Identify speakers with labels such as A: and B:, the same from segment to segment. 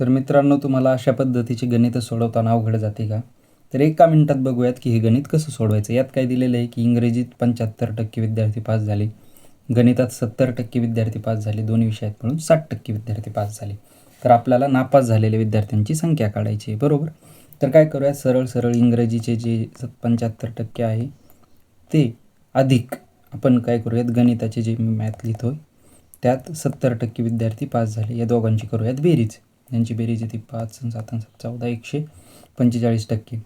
A: तर मित्रांनो तुम्हाला अशा पद्धतीची गणितं सोडवताना अवघड जाते का? तर एका मिनिटात बघूयात की हे गणित कसं सोडवायचं. यात काय दिलेलं आहे की इंग्रजीत पंच्याहत्तर टक्के विद्यार्थी पास झाले. गणितात सत्तर टक्के विद्यार्थी पास झाले. दोन्ही विषयात मिळून साठ टक्के विद्यार्थी पास झाले. तर आपल्याला नापास झालेल्या विद्यार्थ्यांची संख्या काढायची आहे. बरोबर? तर काय करूयात? सरळ सरळ इंग्रजीचे जे पंच्याहत्तर टक्के आहे ते अधिक आपण काय करूयात? गणिताचे जे मी मॅथ लिहितोय त्यात सत्तर टक्के विद्यार्थी पास झाले. या दोघांची करूयात बेरीज. यांची बेरीज येते पाच सात सात चौदा एकशे पंचेचाळीस टक्के.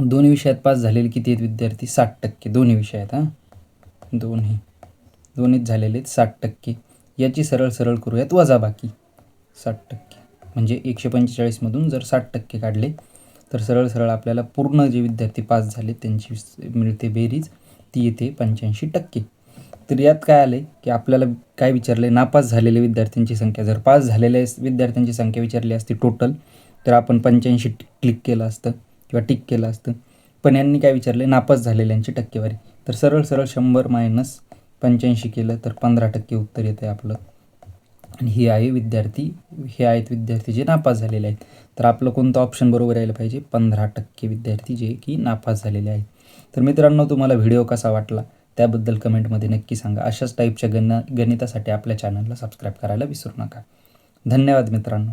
A: दोन्ही विषयात पास झालेले किती आहेत विद्यार्थी? साठ टक्के. दोन्ही विषयात हां? दोन्ही. दोन्हीच झालेले आहेत साठ टक्के. याची सरळ सरळ करूयात वजाबाकी. साठ टक्के. म्हणजे एकशे पंचेचाळीसमधून जर साठ टक्के काढले तर सरळ सरळ आपल्याला पूर्ण जे विद्यार्थी पास झाले त्यांची मिळते बेरीज ती येते पंच्याऐंशी टक्के. तर यात काय आले की आपल्याला काय विचारले नापास झालेल्या विद्यार्थ्यांची संख्या. जर पास झालेल्या विद्यार्थ्यांची संख्या विचारली असती टोटल तर आपण पंच्याऐंशी क्लिक केलं असतं किंवा टिक केलं असतं. पण यांनी काय विचारले नापास झालेल्यांची टक्केवारी. तर सरळ सरळ शंभर मायनस पंच्याऐंशी केलं तर पंधरा टक्के उत्तर येतं आहे आपलं. आणि ही आहे विद्यार्थी हे आहेत विद्यार्थी जे नापास झालेले आहेत. तर आपलं कोणतं ऑप्शन बरोबर यायला पाहिजे? पंधरा टक्के विद्यार्थी जे की नापास झालेले आहेत. तर मित्रांनो तुम्हाला व्हिडिओ कसा वाटला? त्याबद्दल कमेंटमध्ये नक्की सांगा. अशाच टाईपच्या गण गणितासाठी आपल्या चॅनलला सबस्क्राईब करायला विसरू नका. धन्यवाद मित्रांनो.